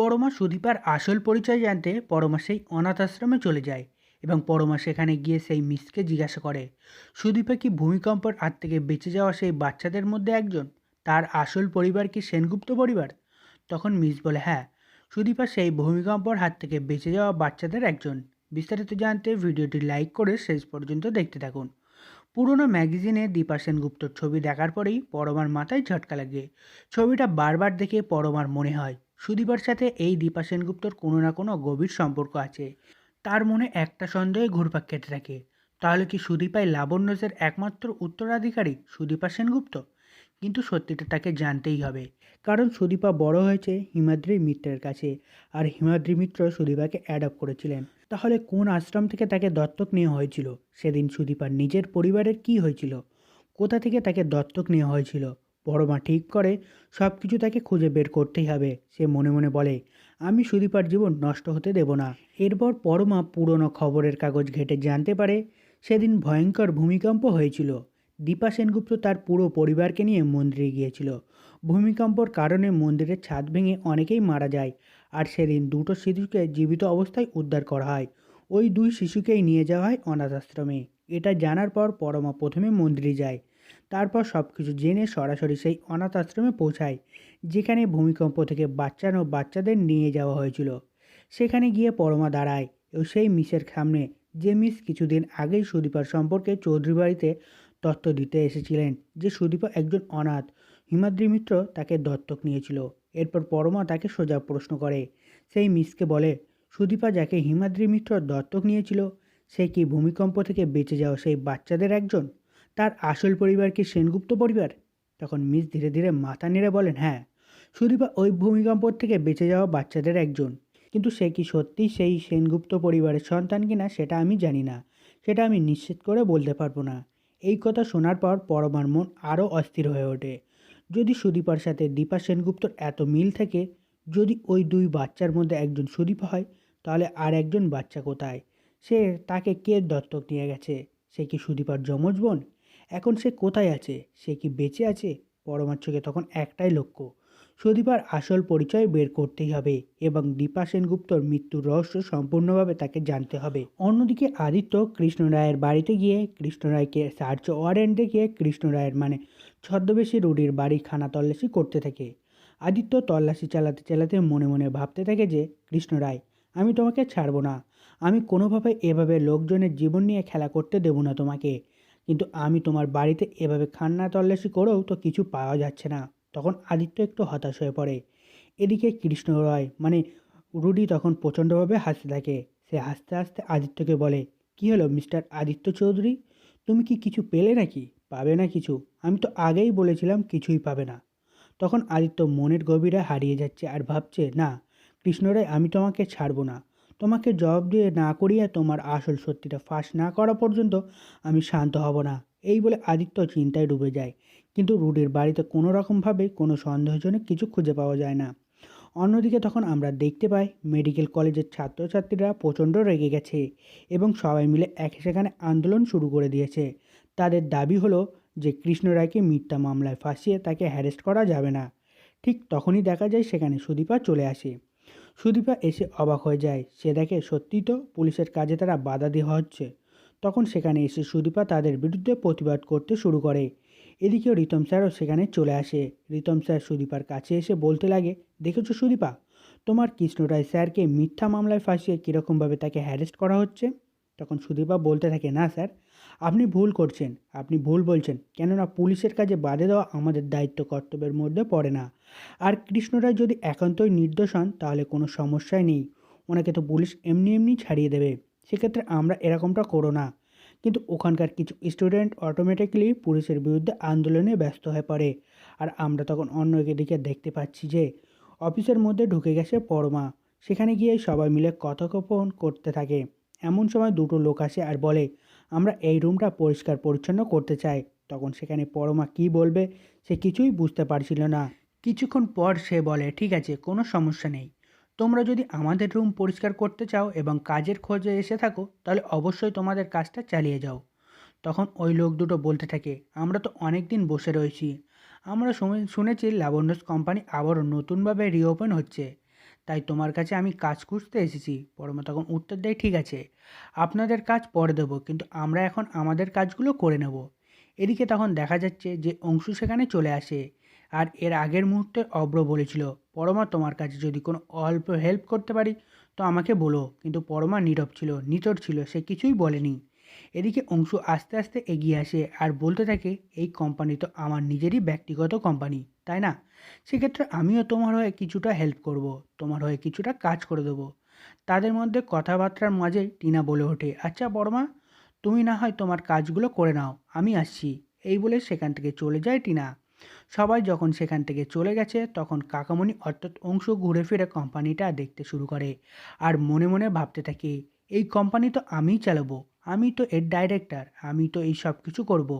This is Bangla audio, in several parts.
পরমা সুদীপার আসল পরিচয় জানতে পরমা সেই অনাথ আশ্রমে চলে যায় এবং পরমা সেখানে গিয়ে সেই মিসকে জিজ্ঞাসা করে, সুদীপা কি ভূমিকম্পের হাত থেকে বেঁচে যাওয়া সেই বাচ্চাদের মধ্যে একজন? তার আসল পরিবার কি সেনগুপ্ত পরিবার? তখন মিস বলে হ্যাঁ সুদীপা সেই ভূমিকম্পর হাত থেকে বেঁচে যাওয়া বাচ্চাদের একজন। বিস্তারিত জানতে ভিডিওটি লাইক করে শেষ পর্যন্ত দেখতে থাকুন। পুরনো ম্যাগাজিনে দীপা সেনগুপ্তর ছবি দেখার পরেই পরমার মাথায় ঝটকা লাগে। ছবিটা বারবার দেখে পরমার মনে হয় সুদীপার সাথে এই দীপা সেনগুপ্তর কোনো না কোনো গভীর সম্পর্ক আছে। তার মনে একটা সন্দেহে ঘুরপাক খেতে থাকে। তাহলে কি সুদীপাই লাবণ্যসের একমাত্র উত্তরাধিকারী সুদীপা সেনগুপ্ত? কিন্তু সত্যিটা তাকে জানতেই হবে। কারণ সুদীপা বড় হয়েছে হিমাদ্রি মিত্রের কাছে আর হিমাদ্রি মিত্র সুদীপাকে অ্যাডপ্ট করেছিলেন। তাহলে কোন আশ্রম থেকে তাকে দত্তক নেওয়া হয়েছিল? সেদিন সুদীপার নিজের পরিবারের কি হয়েছিল? কোথা থেকে তাকে দত্তক নেওয়া হয়েছিল? পরমা ঠিক করে, সব কিছু তাকে খুঁজে বের করতেই হবে। সে মনে মনে বলে, আমি সুদীপার জীবন নষ্ট হতে দেব না। এরপর পরমা পুরনো খবরের কাগজ ঘেটে জানতে পারে, সেদিন ভয়ঙ্কর ভূমিকম্প হয়েছিল। দীপা সেনগুপ্ত তার পুরো পরিবারকে নিয়ে মন্দিরে গিয়েছিল। ভূমিকম্পর কারণে মন্দিরের ছাদ ভেঙে অনেকেই মারা যায়, আর সেদিন দুটো শিশুকে জীবিত অবস্থায় উদ্ধার করা হয়। ওই দুই শিশুকেই নিয়ে যাওয়া হয় অনাথ আশ্রমে এটা জানার পর পরমা প্রথমে মন্দিরে যায়। তারপর সব কিছু জেনে সরাসরি সেই অনাথ আশ্রমে পৌঁছায়, যেখানে ভূমিকম্প থেকে বাচ্চানো বাচ্চাদের নিয়ে যাওয়া হয়েছিল। সেখানে গিয়ে পরমা দাঁড়ায় ও সেই মিসের সামনে যে মিস কিছুদিন আগেই সুদীপার সম্পর্কে চৌধুরী বাড়িতে তত্ত্ব দিতে এসেছিলেন যে সুদীপা একজন অনাথ। হিমাদ্রি মিত্র তাকে দত্তক নিয়েছিল। এরপর পরমা তাকে সোজা প্রশ্ন করে। সেই মিসকে বলে, সুদীপা যাকে হিমাদ্রি মিত্র দত্তক নিয়েছিল, সে কি ভূমিকম্প থেকে বেঁচে যাওয়া সেই বাচ্চাদের একজন? তার আসল পরিবার কি সেনগুপ্ত পরিবার? তখন মিস ধীরে ধীরে মাথা নেড়ে বলেন হ্যাঁ সুদীপা ওই ভূমিকম্প থেকে বেঁচে যাওয়া বাচ্চাদের একজন। কিন্তু সে কি সত্যি সেই সেনগুপ্ত পরিবারের সন্তান কিনা সেটা আমি জানি না। সেটা আমি নিশ্চিত করে বলতে পারব না। এই কথা শোনার পর পরমার মন আরও অস্থির হয়ে ওঠে। যদি সুদীপার সাথে দীপা সেনগুপ্তর এত মিল থাকে, যদি ওই দুই বাচ্চার মধ্যে একজন সুদীপা হয়, তাহলে আর একজন বাচ্চা কোথায়? সে তাকে কে দত্তক নিয়ে গেছে? সে কি সুদীপার যমজ বোন? এখন সে কোথায় আছে? সে কি বেঁচে আছে? পরমার তখন একটাই লক্ষ্য, সুদীপার আসল পরিচয় বের করতেই হবে এবং দীপা সেনগুপ্তর মৃত্যুর রহস্য সম্পূর্ণভাবে তাকে জানতে হবে। অন্যদিকে আদিত্য কৃষ্ণ রায়ের বাড়িতে গিয়ে কৃষ্ণ রায়কে সার্চ ওয়ারেন্ট দেখিয়ে কৃষ্ণ রায়ের মানে ছদ্মবেশী রুডির বাড়ি খানা তল্লাশি করতে থাকে। আদিত্য তল্লাশি চালাতে চালাতে মনে মনে ভাবতে থাকে যে কৃষ্ণ রায় আমি তোমাকে ছাড়বো না। আমি কোনোভাবে এভাবে লোকজনের জীবন নিয়ে খেলা করতে দেবো না তোমাকে। কিন্তু আমি তোমার বাড়িতে এভাবে খান্না তল্লাশি করেও তো কিছু পাওয়া যাচ্ছে না। তখন আদিত্য একটু হতাশ হয়ে পড়ে। এদিকে কৃষ্ণ রয় মানে রুডি তখন প্রচণ্ডভাবে হাসতে থাকে। সে হাসতে হাসতে আদিত্যকে বলে, কি হলো মিস্টার আদিত্য চৌধুরী? তুমি কি কিছু পেলে নাকি? পাবে না কিছু? আমি তো আগেই বলেছিলাম কিছুই পাবে না। তখন আদিত্য মনের গভীরে হারিয়ে যাচ্ছে আর ভাবছে, না কৃষ্ণরায় আমি তোমাকে ছাড়বো না। তোমাকে জবাব দিয়ে না করিয়ে তোমার আসল সত্যিটা ফাঁস না করা পর্যন্ত আমি শান্ত হব না। এই বলে আদিত্য চিন্তায় ডুবে যায়। কিন্তু রুডির বাড়িতে কোনো রকমভাবে কোনো সন্দেহজনক কিছু খুঁজে পাওয়া যায় না। অন্যদিকে তখন আমরা দেখতে পাই, মেডিকেল কলেজের ছাত্রছাত্রীরা প্রচণ্ড রেগে গেছে এবং সবাই মিলে এক সেখানে আন্দোলন শুরু করে দিয়েছে। তাদের দাবি হলো যে কৃষ্ণ রায়কে মিথ্যা মামলায় ফাঁসিয়ে তাকে হ্যারেস্ট করা যাবে না। ঠিক তখনই দেখা যায় সেখানে সুদীপা চলে আসে। সুদীপা এসে অবাক হয়ে যায়। সে দেখে সত্যিই তো পুলিশের কাজে তারা বাধা দেওয়া হচ্ছে। তখন সেখানে এসে সুদীপা তাদের বিরুদ্ধে প্রতিবাদ করতে শুরু করে। এদিকেও রিতম স্যারও সেখানে চলে আসে। রিতম স্যার সুদীপার কাছে এসে বলতে লাগে, দেখেছ সুদীপা, তোমার কৃষ্ণরায় স্যারকে মিথ্যা মামলায় ফাঁসিয়ে কীরকমভাবে তাকে হ্যারেস্ট করা হচ্ছে? তখন সুদীপা বলতে থাকে, না স্যার আপনি ভুল করছেন, আপনি ভুল বলছেন, কেননা পুলিশের কাজে বাধে দেওয়া আমাদের দায়িত্ব, কর্তব্যের মধ্যে পড়ে না। আর কৃষ্ণরায় যদি একান্তই নির্দোষ হন, তাহলে কোনো সমস্যাই নেই। ওনাকে তো পুলিশ এমনি এমনি ছাড়িয়ে দেবে। সেক্ষেত্রে আমরা এরকমটা করো না। কিন্তু ওখানকার কিছু স্টুডেন্ট অটোমেটিকলি পুলিশের বিরুদ্ধে আন্দোলনে ব্যস্ত হয়ে পড়ে। আর আমরা তখন অন্য দিকে দেখতে পাচ্ছি যে, অফিসের মধ্যে ঢুকে গেছে পরমা। সেখানে গিয়ে সবাই মিলে কথোপকথন করতে থাকে। এমন সময় দুটো লোক আসে আর বলে আমরা এই রুমটা পরিষ্কার পরিচ্ছন্ন করতে চাই। তখন সেখানে পরমা কি বলবে সে কিছুই বুঝতে পারছিল না। কিছুক্ষণ পর সে বলে, ঠিক আছে, কোনো সমস্যা নেই। তোমরা যদি আমাদের রুম পরিষ্কার করতে চাও এবং কাজের খোঁজে এসে থাকো, তাহলে অবশ্যই তোমাদের কাজটা চালিয়ে যাও। তখন ওই লোক দুটো বলতে থাকে, আমরা তো অনেক দিন বসে রয়েছি। আমরা শুনেছি লাবণ্যস কোম্পানি আবারও নতুনভাবে রিওপেন হচ্ছে। তাই তোমার কাছে আমি কাজ খুঁজতে এসেছি। পরমা তখন উত্তর দেয়, ঠিক আছে, আপনাদের কাজ পরে দেবো, কিন্তু আমরা এখন আমাদের কাজগুলো করে নেব। এদিকে তখন দেখা যাচ্ছে যে অংশু সেখানে চলে আসে আর এর আগের মুহূর্তে অব্র বলেছিল, পরমা, তোমার কাছে যদি কোনো অল্প হেল্প করতে পারি, তো আমাকে বলো। কিন্তু পরমা নীরব ছিল নিতর ছিল, সে কিছুই বলেনি। এদিকে অংশু আস্তে আস্তে এগিয়ে আসে আর বলতে থাকে, এই কোম্পানি তো আমার নিজেরই ব্যক্তিগত কোম্পানি তাই না? সেক্ষেত্রে আমিও তোমার হয়ে কিছুটা হেল্প করব, তোমার হয়ে কিছুটা কাজ করে দেবো। তাদের মধ্যে কথাবার্তার মাঝে টিনা বলে ওঠে আচ্ছা বড়মা, তুমি না হয় তোমার কাজগুলো করে নাও, আমি আসছি। এই বলে সেখান থেকে চলে যায় টিনা। সবাই যখন সেখান থেকে চলে গেছে, তখন কাকামণি অর্থাৎ অংশ ঘুরে ফিরে কোম্পানিটা দেখতে শুরু করে। আর মনে মনে ভাবতে থাকে, এই কোম্পানি তো আমিই চালাবো, আমি তো এর ডাইরেক্টর আমি তো এই সব কিছু করব।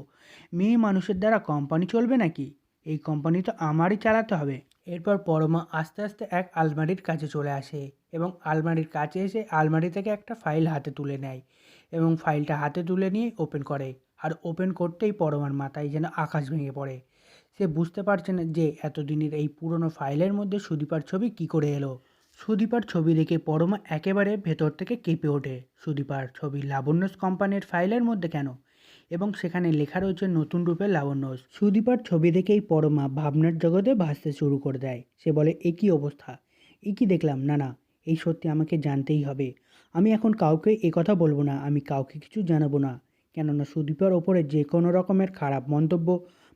মেয়ে মানুষের দ্বারা কোম্পানি চলবে নাকি? এই কোম্পানি তো আমারই চালাতে হবে। এরপর পরমা আস্তে আস্তে এক আলমারির কাছে চলে আসে এবং আলমারির কাছে এসে আলমারি থেকে একটা ফাইল হাতে তুলে নেয় এবং ফাইলটা হাতে তুলে নিয়ে ওপেন করে। আর ওপেন করতেই পরমার মাথায় যেন আকাশ ভেঙে পড়ে। সে বুঝতে পারছে না যে এতদিনের এই পুরনো ফাইলের মধ্যে সুদীপার ছবি কি করে এলো। সুদীপার ছবি দেখে পরমা একেবারে ভেতর থেকে কেঁপে ওঠে। সুদীপার ছবি লাবণ্যস কোম্পানির ফাইলের মধ্যে কেন? এবং সেখানে লেখা রয়েছে নতুন রূপে লাবণ্যস সুদীপার ছবি দেখেই পরমা ভাবনার জগতে ভাসতে শুরু করে দেয়। সে বলে, এ কী অবস্থা? এ কি দেখলাম? না না, এই সত্যি আমাকে জানতেই হবে। আমি এখন কাউকে এ কথা বলব না, আমি কাউকে কিছু জানাব না। কেননা সুদীপার ওপরে যে কোনো রকমের খারাপ মন্তব্য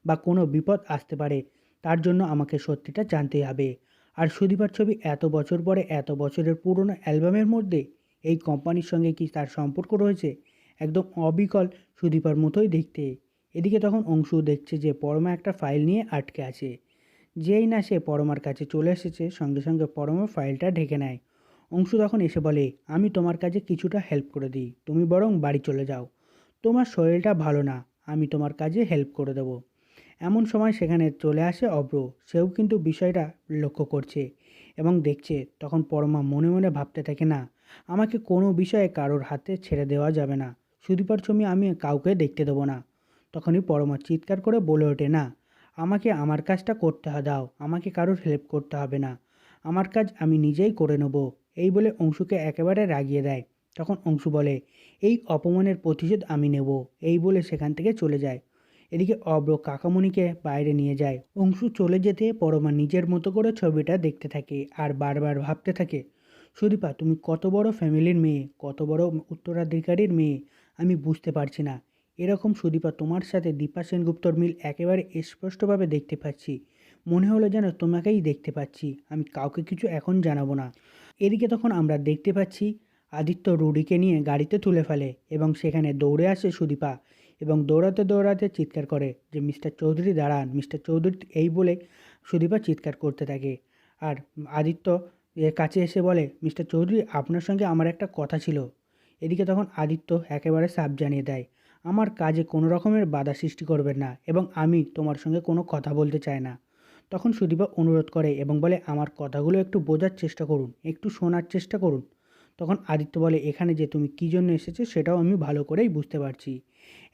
বা কোনো বিপদ আসতে পারে, তার জন্য আমাকে সত্যিটা জানতেই হবে। আর সুদীপার ছবি এত বছর পরে, এত বছরের পুরনো অ্যালবামের মধ্যে এই কোম্পানির সঙ্গে কি তার সম্পর্ক রয়েছে? একদম অবিকল সুদীপার মতোই দেখতে। এদিকে তখন অংশু দেখছে যে পরমা একটা ফাইল নিয়ে আটকে আছে। যেই না সে পরমার কাছে চলে এসেছে, সঙ্গে সঙ্গে পরমা ফাইলটা ঢেকে নেয়। অংশু তখন এসে বলে, আমি তোমার কাছে কিছুটা হেল্প করে দিই। তুমি বরং বাড়ি চলে যাও। তোমার শরীরটা ভালো না, আমি তোমার কাজে হেল্প করে দেবো এমন সময় সেখানে চলে আসে অব্র। সেও কিন্তু বিষয়টা লক্ষ্য করছে এবং দেখছে। তখন পরমা মনে মনে ভাবতে থাকে, না, আমাকে কোনো বিষয়ে কারোর হাতে ছেড়ে দেওয়া যাবে না। সুদীপার ছবি আমি কাউকে দেখতে দেবো না। তখনই পরমা চিৎকার করে বলে ওঠে, না, আমাকে আমার কাজটা করতে দাও, আমাকে কারোর হেল্প করতে হবে না। আমার কাজ আমি নিজেই করে নেব। এই বলে অংশুকে একেবারে রাগিয়ে দেয়। তখন অংশু বলে, এই অপমানের প্রতিশোধ আমি নেব। এই বলে সেখান থেকে চলে যায়। এদিকে অব্র কাকামণিকে বাইরে নিয়ে যায়। অংশু চলে যেতে পরমা নিজের মতো করে ছবিটা দেখতে থাকে আর বারবার ভাবতে থাকে, সুদীপা, তুমি কত বড় ফ্যামিলির মেয়ে, কত বড় উত্তরাধিকারীর মেয়ে আমি বুঝতে পারছি না। এরকম সুদীপা, তোমার সাথে দীপা সেনগুপ্তর মিল একেবারে স্পষ্টভাবে দেখতে পাচ্ছি। মনে হলো যেন তোমাকেই দেখতে পাচ্ছি। আমি কাউকে কিছু এখন জানাব না। এদিকে তখন আমরা দেখতে পাচ্ছি, আদিত্য রুডিকে নিয়ে গাড়িতে তুলে ফেলে এবং সেখানে দৌড়ে আসে সুদীপা এবং দৌড়াতে দৌড়াতে চিৎকার করে যে, মিস্টার চৌধুরী, দাঁড়ান। মিস্টার চৌধুরী এই বলে সুদীপা চিৎকার করতে থাকে। আর আদিত্য এর কাছে এসে বলে, মিস্টার চৌধুরী, আপনার সঙ্গে আমার একটা কথা ছিল। এদিকে তখন আদিত্য একেবারে সাপ জানিয়ে দেয়, আমার কাজে কোনো রকমের বাধা সৃষ্টি করবেন না এবং আমি তোমার সঙ্গে কোনো কথা বলতে চাই না। তখন সুদীপা অনুরোধ করে এবং বলে, আমার কথাগুলো একটু বোঝার চেষ্টা করুন, একটু শোনার চেষ্টা করুন। তখন আদিত্য বলে, এখানে যে তুমি কী জন্য এসেছ সেটাও আমি ভালো করেই বুঝতে পারছি।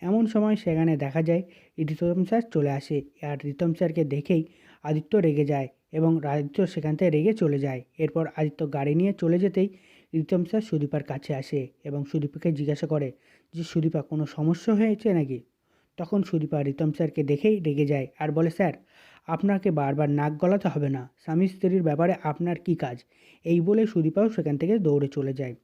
এমন সময় সেখানে দেখা যায় ঋতম স্যার চলে আসে। আর রিতম স্যারকে দেখেই আদিত্য রেগে যায় এবং আদিত্য সেখান থেকে রেগে চলে যায়। এরপর আদিত্য গাড়ি নিয়ে চলে যেতেই রিতম স্যার সুদীপার কাছে আসে এবং সুদীপাকে জিজ্ঞাসা করে যে, সুদীপা, কোনো সমস্যা হয়েছে নাকি? তখন সুদীপা রিতম স্যারকে দেখেই রেগে যায় আর বলে, স্যার, আপনাকে বারবার নাক গলাতে হবে না। স্বামী স্ত্রীর ব্যাপারে আপনার কি কাজ? এই বলে সুদীপাও সেখান থেকে দৌড়ে চলে যায়।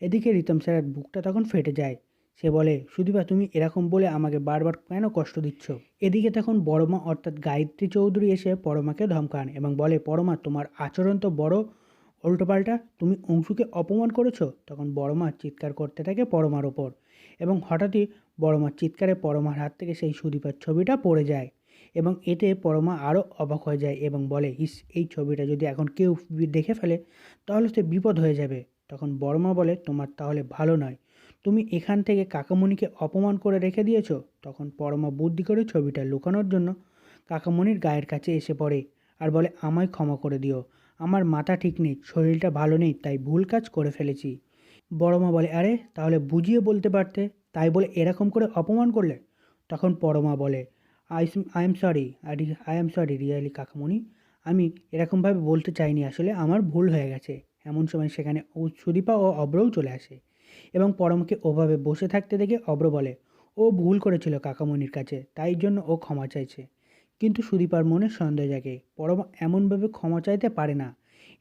এদিকে রিতম স্যারের বুকটা তখন ফেটে যায়। সে বলে, সুদীপা, তুমি এরকম বলে আমাকে বারবার কেন কষ্ট দিচ্ছ? এদিকে তখন বড়মা অর্থাৎ গায়ত্রী চৌধুরী এসে পরমাকে ধমকান এবং বলে, পরমা, তোমার আচরণ তো বড় উল্টোপাল্টা তুমি অংশুকে অপমান করেছ, তখন বড়মা চিৎকার করতে থাকে পরমার ওপর এবং হঠাৎই বড়মার চিৎকারে পরমার হাত থেকে সেই সুদীপার ছবিটা পড়ে যায় এবং এতে পরমা আরও অবাক হয়ে যায় এবং বলে, ইস, এই ছবিটা যদি এখন কেউ দেখে ফেলে, তাহলে সে বিপদ হয়ে যাবে। তখন বর্মা বলে, তোমার তাহলে ভালো নয়। তুমি এখান থেকে কাকামণিকে অপমান করে রেখে দিয়েছ? তখন পরমা বুদ্ধি করে ছবিটা লুকানোর জন্য কাকামণির গায়ের কাছে এসে পড়ে আর বলে, আমায় ক্ষমা করে দিও। আমার মাথা ঠিক নেই, শরীরটা ভালো নেই, তাই ভুল কাজ করে ফেলেছি। বড়মা বলে, আরে, তাহলে বুঝিয়ে বলতে পারতে, তাই বলে এরকম করে অপমান করলে? তখন পরমা বলে, I I am sorry, I am sorry really কাকামণি আমি এরকমভাবে বলতে চাইনি আসলে, আমার ভুল হয়ে গেছে। এমন সময় সেখানে সুদীপা ও অব্রও চলে আসে এবং পরমকে ওভাবে বসে থাকতে দেখে অব্র বলে, ও ভুল করেছিল কাকামণির কাছে, তাই জন্য ও ক্ষমা চাইছে। কিন্তু সুদীপার মনে সন্দেহ জাগে। পরম এমনভাবে ক্ষমা চাইতে পারে না।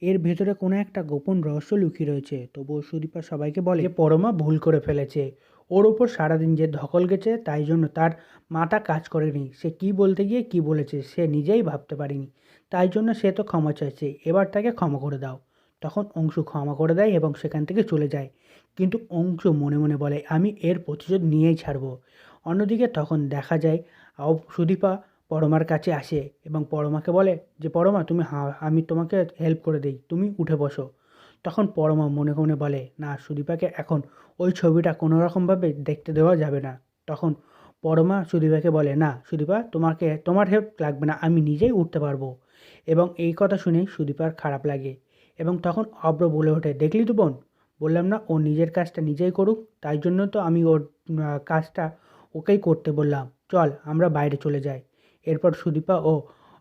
এর ভেতরে কোনো একটা গোপন রহস্য লুকিয়ে রয়েছে। তবুও সুদীপা সবাইকে বলে পরমা ভুল করে ফেলেছে। ওর ওপর সারাদিন যে ধকল গেছে, তাই জন্য তার মাথা কাজ করেনি। সে কি বলতে গিয়ে কি বলেছে, সে নিজেই ভাবতে পারেনি। তাই জন্য সে তো ক্ষমা চাইছে। এবার তাকে ক্ষমা করে দাও। তখন অংশু ক্ষমা করে দেয় এবং সেখান থেকে চলে যায়। কিন্তু অংশু মনে মনে বলে, আমি এর প্রতিশোধ নিয়েই ছাড়বো। অন্যদিকে তখন দেখা যায় সুদীপা পরমার কাছে আসে এবং পরমাকে বলে যে, পরমা, তুমি হা- আমি তোমাকে হেল্প করে দিই, তুমি উঠে বসো। তখন পরমা মনে মনে বলে, না, সুদীপাকে এখন ওই ছবিটা কোনো রকমভাবে দেখতে দেওয়া যাবে না। তখন পরমা সুদীপাকে বলে, না, সুদীপা, তোমাকে, তোমার হেল্প লাগবে না, আমি নিজেই উঠতে পারব। এবং এই কথা শুনে সুদীপার খারাপ লাগে এবং তখন অব্র বলে ওঠে, দেখলি তো বোন, বললাম না, ও নিজের কাজটা নিজেই করুক, তাই জন্য তো আমি ওর কাজটা ওকেই করতে বললাম। চল, আমরা বাইরে চলে যাই। এরপর সুদীপা ও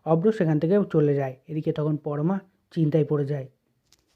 অব্র সেখান থেকে চলে যায়। এদিকে তখন পরমা চিন্তায় পড়ে যায়।